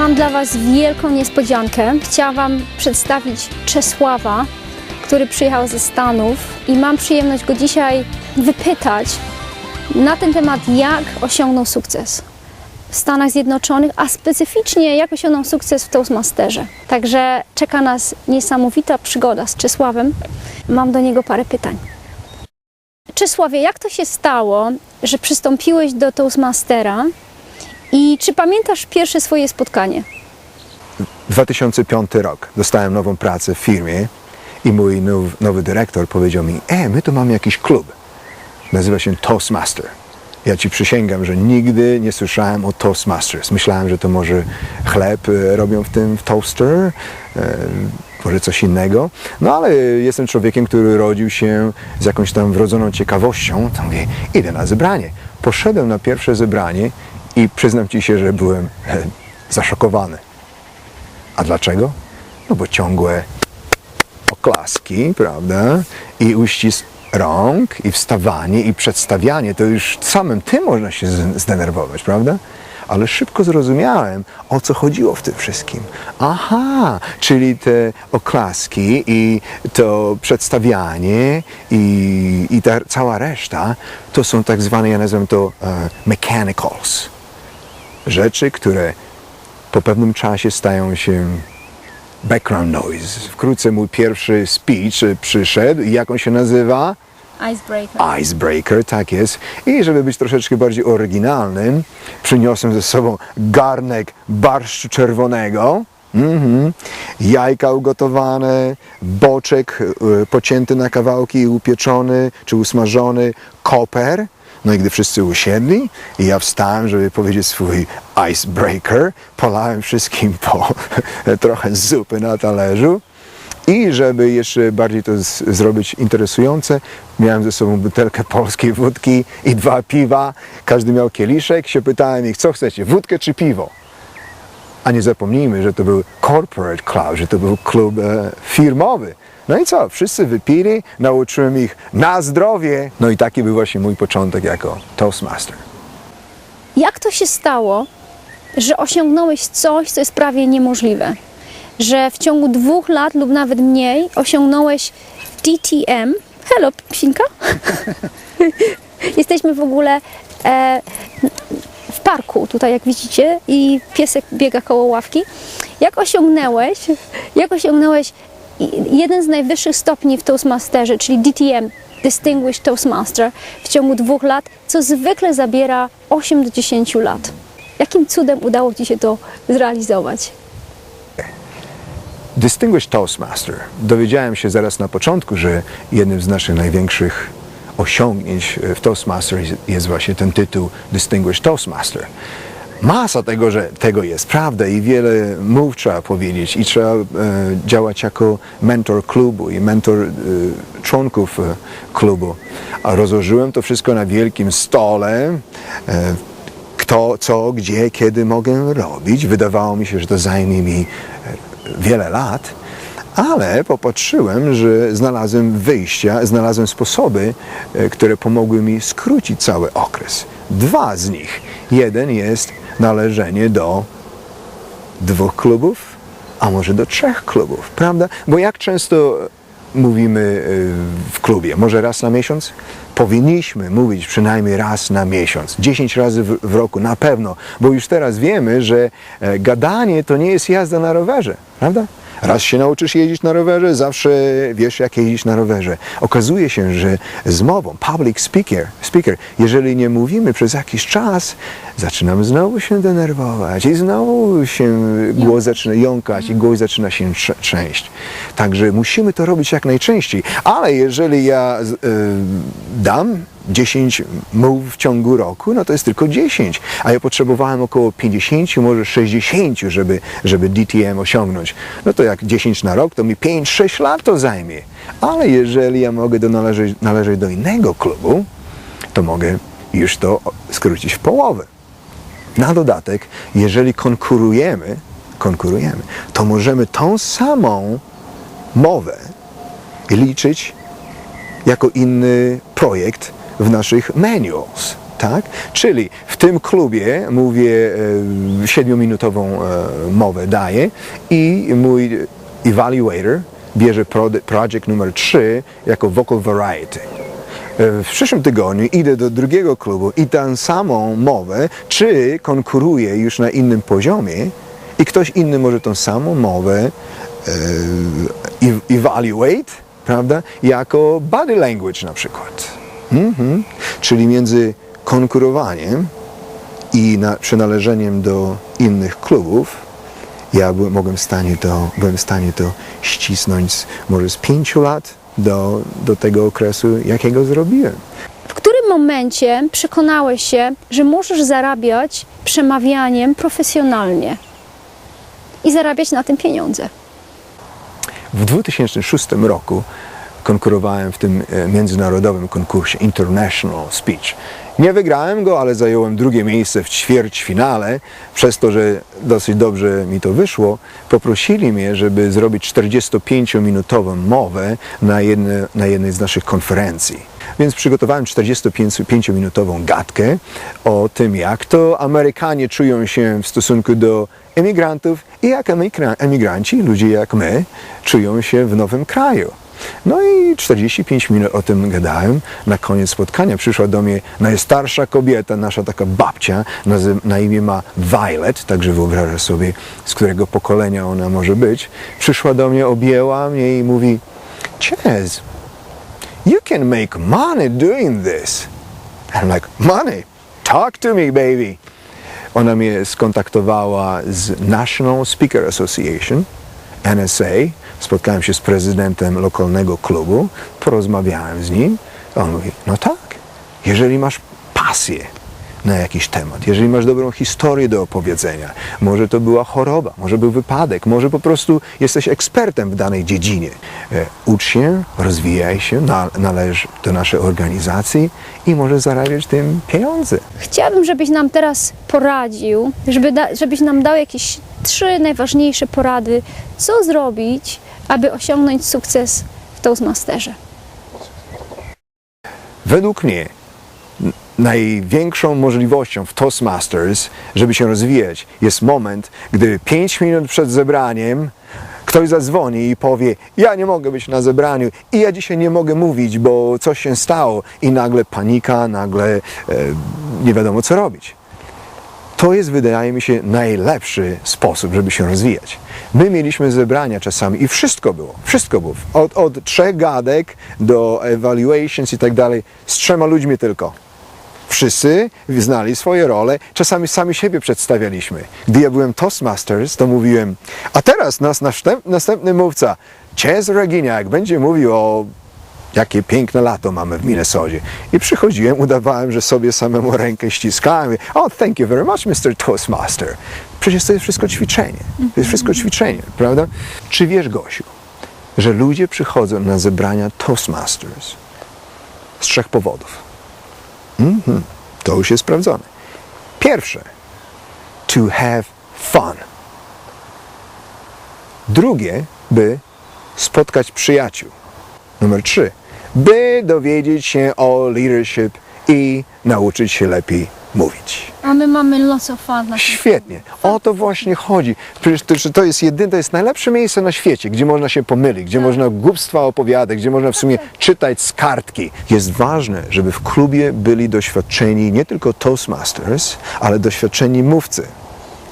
Mam dla Was wielką niespodziankę. Chciałam Wam przedstawić Czesława, który przyjechał ze Stanów i mam przyjemność go dzisiaj wypytać na ten temat, jak osiągnął sukces w Stanach Zjednoczonych, a specyficznie jak osiągnął sukces w Toastmasterze. Także czeka nas niesamowita przygoda z Czesławem. Mam do niego parę pytań. Czesławie, jak to się stało, że przystąpiłeś do Toastmastera i czy pamiętasz pierwsze swoje spotkanie? 2005 rok. Dostałem nową pracę w firmie i mój now, nowy dyrektor powiedział mi, e, my tu mamy jakiś klub. Nazywa się Toastmaster. Ja ci przysięgam, że nigdy nie słyszałem o Toastmasters. Myślałem, że to może chleb e, robią w tym w toaster, e, może coś innego. No ale jestem człowiekiem, który rodził się z jakąś tam wrodzoną ciekawością. To mówię, idę na zebranie. Poszedłem na pierwsze zebranie i przyznam ci się, że byłem e, zaszokowany. A dlaczego? No bo ciągłe oklaski, prawda? I uścisk rąk, i wstawanie, i przedstawianie, to już samym tym można się zdenerwować, prawda? Ale szybko zrozumiałem, o co chodziło w tym wszystkim. Aha, czyli te oklaski i to przedstawianie i, i ta cała reszta to są tak zwane, ja nazywam to e, mechanicals. Rzeczy, które po pewnym czasie stają się background noise. Wkrótce mój pierwszy speech przyszedł i jak on się nazywa? Icebreaker. Icebreaker, tak jest. I żeby być troszeczkę bardziej oryginalnym, przyniosłem ze sobą garnek barszczu czerwonego, mhm, jajka ugotowane, boczek y, pocięty na kawałki i upieczony czy usmażony, koper. No i gdy wszyscy usiedli i ja wstałem, żeby powiedzieć swój icebreaker, polałem wszystkim po trochę zupy na talerzu. I żeby jeszcze bardziej to zrobić interesujące, miałem ze sobą butelkę polskiej wódki i dwa piwa. Każdy miał kieliszek. Się pytałem ich, co chcecie, wódkę czy piwo? A nie zapomnijmy, że to był corporate club, że to był klub e, firmowy. No i co? Wszyscy wypili, nauczyłem ich na zdrowie. No i taki był właśnie mój początek jako Toastmaster. Jak to się stało, że osiągnąłeś coś, co jest prawie niemożliwe? Że w ciągu dwóch lat lub nawet mniej osiągnąłeś DTM. Hello, psinka. Jesteśmy w ogóle e, w parku, tutaj jak widzicie, i piesek biega koło ławki. Jak osiągnąłeś, jak osiągnąłeś jeden z najwyższych stopni w Toastmasterze, czyli DTM, Distinguished Toastmaster, w ciągu dwóch lat, co zwykle zabiera 8 do 10 lat. Jakim cudem udało Ci się to zrealizować? Distinguished Toastmaster. Dowiedziałem się zaraz na początku, że jednym z naszych największych osiągnięć w Toastmaster jest- właśnie ten tytuł Distinguished Toastmaster. Masa tego, że tego jest prawda i wiele mów trzeba powiedzieć i trzeba e, działać jako mentor klubu i mentor e, członków e, klubu. A rozłożyłem to wszystko na wielkim stole. E, kto, co, gdzie, kiedy mogę robić. Wydawało mi się, że to zajmie mi e, wiele lat, ale popatrzyłem, że znalazłem wyjścia, znalazłem sposoby, e, które pomogły mi skrócić cały okres. Dwa z nich. Jeden jest należenie do dwóch klubów, a może do trzech klubów, prawda? Bo jak często mówimy y, w klubie? Może raz na miesiąc? Powinniśmy mówić przynajmniej raz na miesiąc, 10 razy w, w roku na pewno, bo już teraz wiemy, że e, gadanie to nie jest jazda na rowerze, prawda? Raz się nauczysz jeździć na rowerze, zawsze wiesz jak jeździć na rowerze. Okazuje się, że z mową, public speaker, speaker, jeżeli nie mówimy przez jakiś czas, zaczynamy znowu się denerwować i znowu się głos zaczyna jąkać i głos zaczyna się trzęść. Także musimy to robić jak najczęściej. Ale jeżeli ja y, dam 10 mów w ciągu roku, no to jest tylko 10, a ja potrzebowałem około 50, może 60, żeby, żeby DTM osiągnąć. No to jak 10 na rok, to mi 5-6 lat to zajmie. Ale jeżeli ja mogę do należeć, należeć do innego klubu, to mogę już to skrócić w połowę. Na dodatek, jeżeli konkurujemy, konkurujemy, to możemy tą samą mowę liczyć jako inny projekt w naszych manuals. Tak? Czyli w tym klubie mówię e, siedmiominutową e, mowę daję i mój evaluator bierze pro, project numer 3 jako vocal variety. E, W przyszłym tygodniu idę do drugiego klubu i tę samą mowę, czy konkuruję już na innym poziomie i ktoś inny może tą samą mowę evaluate, prawda, jako body language na przykład. Mhm. Czyli między konkurowaniem i na, przynależeniem do innych klubów, ja byłem, mogłem w stanie to, byłem w stanie to ścisnąć z, może z pięciu lat do, do tego okresu, jakiego zrobiłem. W którym momencie przekonałeś się, że możesz zarabiać przemawianiem profesjonalnie i zarabiać na tym pieniądze? W 2006 roku konkurowałem w tym e, międzynarodowym konkursie International Speech. Nie wygrałem go, ale zająłem drugie miejsce w ćwierćfinale. Przez to, że dosyć dobrze mi to wyszło, poprosili mnie, żeby zrobić 45-minutową mowę na, jedne, na jednej z naszych konferencji. Więc przygotowałem 45-minutową gadkę o tym, jak to Amerykanie czują się w stosunku do emigrantów i jak emigra- emigranci, ludzie jak my, czują się w nowym kraju. No i 45 minut o tym gadałem. Na koniec spotkania przyszła do mnie najstarsza kobieta, nasza taka babcia, na imię ma Violet, także wyobrażasz sobie, z którego pokolenia ona może być. Przyszła do mnie, objęła mnie i mówi, Chaz, you can make money doing this. And I'm like, money? Talk to me, baby. Ona mnie skontaktowała z National Speaker Association, NSA. Spotkałem się z prezydentem lokalnego klubu, porozmawiałem z nim. On mówi, no tak, jeżeli masz pasję na jakiś temat, jeżeli masz dobrą historię do opowiedzenia, może to była choroba, może był wypadek, może po prostu jesteś ekspertem w danej dziedzinie. E, ucz się, rozwijaj się, na, należ do naszej organizacji i możesz zarabiać tym pieniądze. Chciałabym, żebyś nam teraz poradził, żeby żebyś nam dał jakieś trzy najważniejsze porady, co zrobić, aby osiągnąć sukces w Toastmasterze. Według mnie największą możliwością w Toastmasters, żeby się rozwijać, jest moment, gdy 5 minut przed zebraniem ktoś zadzwoni i powie: Ja nie mogę być na zebraniu i ja dzisiaj nie mogę mówić, bo coś się stało, i nagle panika, nagle e, nie wiadomo co robić. To jest, wydaje mi się, najlepszy sposób, żeby się rozwijać. My mieliśmy zebrania czasami i wszystko było, wszystko było. Od, od trzech gadek do evaluations i tak dalej, z trzema ludźmi tylko. Wszyscy znali swoje role, czasami sami siebie przedstawialiśmy. Gdy ja byłem Toastmasters, to mówiłem, a teraz nas następ, następny mówca, Cez Reginiak, będzie mówił o jakie piękne lato mamy w Minnesocie. I przychodziłem, udawałem, że sobie samemu rękę ściskałem. Oh, thank you very much, Mr. Toastmaster. Przecież to jest wszystko ćwiczenie. To jest wszystko ćwiczenie, prawda? Czy wiesz, Gosiu, że ludzie przychodzą na zebrania Toastmasters z trzech powodów? Mhm, to już jest sprawdzone. Pierwsze, to have fun. Drugie, by spotkać przyjaciół. Numer trzy, by dowiedzieć się o leadership i nauczyć się lepiej mówić. A my mamy lots of fun. Świetnie. O to właśnie chodzi. Przecież to, to jest jedyne, to jest najlepsze miejsce na świecie, gdzie można się pomylić, gdzie można głupstwa opowiadać, gdzie można w sumie czytać z kartki. Jest ważne, żeby w klubie byli doświadczeni nie tylko Toastmasters, ale doświadczeni mówcy.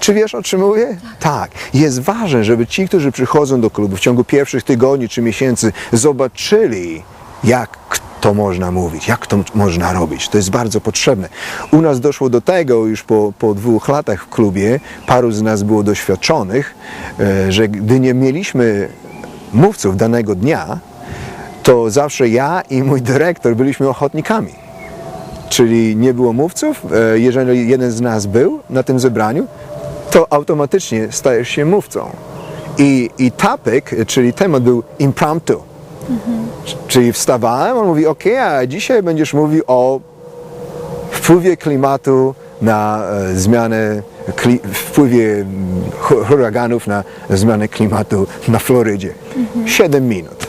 Czy wiesz, o czym mówię? Tak. Jest ważne, żeby ci, którzy przychodzą do klubu w ciągu pierwszych tygodni czy miesięcy, zobaczyli, jak to można mówić, jak to można robić. To jest bardzo potrzebne. U nas doszło do tego już po, po dwóch latach w klubie, paru z nas było doświadczonych, e, że gdy nie mieliśmy mówców danego dnia, to zawsze ja i mój dyrektor byliśmy ochotnikami. Czyli nie było mówców, e, jeżeli jeden z nas był na tym zebraniu, to automatycznie stajesz się mówcą. I, i topic, czyli temat był impromptu. Czyli wstawałem, on mówi, ok, a dzisiaj będziesz mówił o wpływie klimatu na e, zmianę, kli, wpływie mm, hu- huraganów na zmianę klimatu na Florydzie. Siedem minut.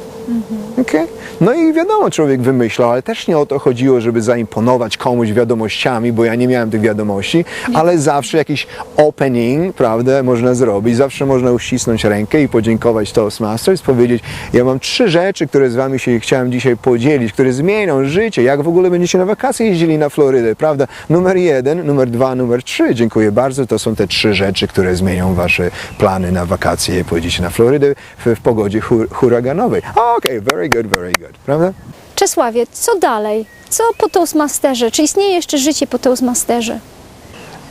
Okay? No i wiadomo, człowiek wymyślał, ale też nie o to chodziło, żeby zaimponować komuś wiadomościami, bo ja nie miałem tych wiadomości, ale zawsze jakiś opening, prawda, można zrobić, zawsze można uścisnąć rękę i podziękować Toastmasters, powiedzieć, ja mam trzy rzeczy, które z wami się chciałem dzisiaj podzielić, które zmienią życie, jak w ogóle będziecie na wakacje jeździli na Florydę, prawda? Numer jeden, numer dwa, numer trzy, dziękuję bardzo, to są te trzy rzeczy, które zmienią wasze plany na wakacje, pojedziecie na Florydę w, w pogodzie hur, huraganowej. Okej, very good, very good, prawda? Czesławie, co dalej? Co po Toastmasterze? Czy istnieje jeszcze życie po Toastmasterze?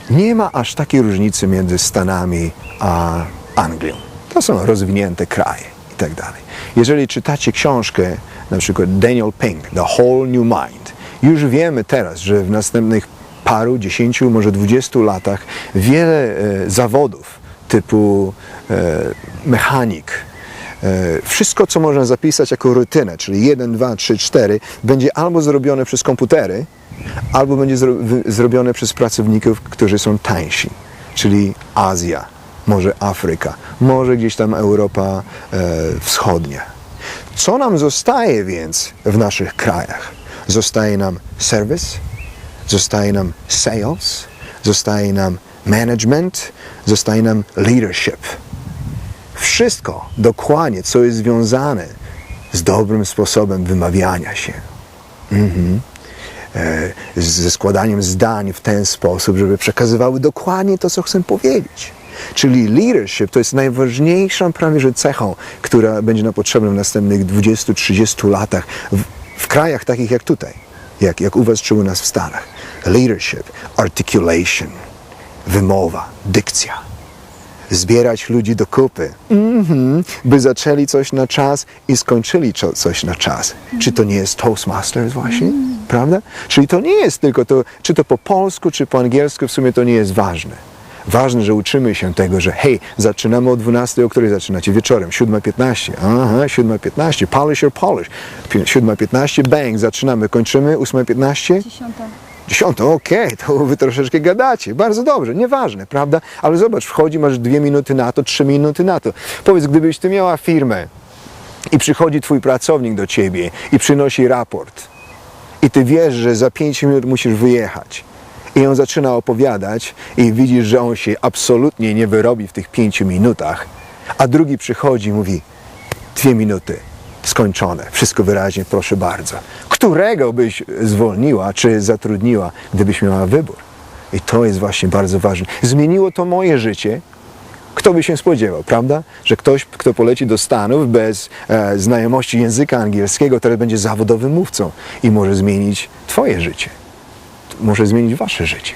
Nie ma aż takiej różnicy między Stanami a Anglią. To są rozwinięte kraje i tak dalej. Jeżeli czytacie książkę, na przykład Daniel Pink, The Whole New Mind, już wiemy teraz, że w następnych paru, dziesięciu, może dwudziestu latach wiele e, zawodów typu e, mechanik, Wszystko, co można zapisać jako rutynę, czyli 1, 2, 3, 4, będzie albo zrobione przez komputery, albo będzie zro zrobione przez pracowników, którzy są tańsi, czyli Azja, może Afryka, może gdzieś tam Europa e, Wschodnia. Co nam zostaje więc w naszych krajach? Zostaje nam serwis, zostaje nam sales, zostaje nam management, zostaje nam leadership wszystko dokładnie, co jest związane z dobrym sposobem wymawiania się. Mhm. E, ze składaniem zdań w ten sposób, żeby przekazywały dokładnie to, co chcę powiedzieć. Czyli leadership to jest najważniejszą prawie że cechą, która będzie nam potrzebna w następnych 20-30 latach w, w krajach takich jak tutaj, jak, jak u Was czy u nas w Stanach. Leadership, articulation, wymowa, dykcja zbierać ludzi do kupy, mhm, by zaczęli coś na czas i skończyli co- coś na czas. Czy to nie jest Toastmasters właśnie? Prawda? Czyli to nie jest tylko to, czy to po polsku, czy po angielsku, w sumie to nie jest ważne. Ważne, że uczymy się tego, że hej, zaczynamy o 12, o której zaczynacie? Wieczorem, 7.15. Aha, 7.15. Polish or polish. Pi- 7.15, bang, zaczynamy, kończymy, 8.15. Dziesiąta. Dziesiątą, okej, to wy troszeczkę gadacie. Bardzo dobrze, nieważne, prawda? Ale zobacz, wchodzi, masz dwie minuty na to, trzy minuty na to. Powiedz, gdybyś ty miała firmę i przychodzi twój pracownik do ciebie i przynosi raport i ty wiesz, że za pięć minut musisz wyjechać i on zaczyna opowiadać i widzisz, że on się absolutnie nie wyrobi w tych pięciu minutach, a drugi przychodzi i mówi dwie minuty, skończone, wszystko wyraźnie, proszę bardzo. Którego byś zwolniła czy zatrudniła, gdybyś miała wybór? I to jest właśnie bardzo ważne. Zmieniło to moje życie. Kto by się spodziewał, prawda? Że ktoś, kto poleci do Stanów bez e, znajomości języka angielskiego, teraz będzie zawodowym mówcą i może zmienić Twoje życie. Może zmienić Wasze życie.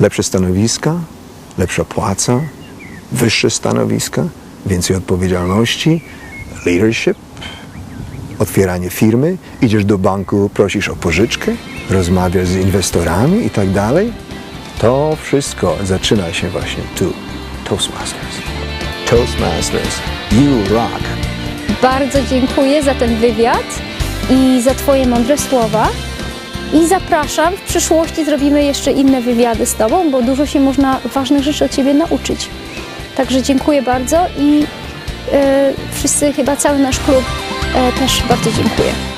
Lepsze stanowiska, lepsza płaca, wyższe stanowiska, więcej odpowiedzialności, leadership, otwieranie firmy, idziesz do banku, prosisz o pożyczkę, rozmawiasz z inwestorami i tak dalej. To wszystko zaczyna się właśnie tu. Toastmasters. Toastmasters. You rock. Bardzo dziękuję za ten wywiad i za Twoje mądre słowa. I zapraszam, w przyszłości zrobimy jeszcze inne wywiady z Tobą, bo dużo się można ważnych rzeczy od Ciebie nauczyć. Także dziękuję bardzo i e, wszyscy, chyba cały nasz klub też bardzo dziękuję.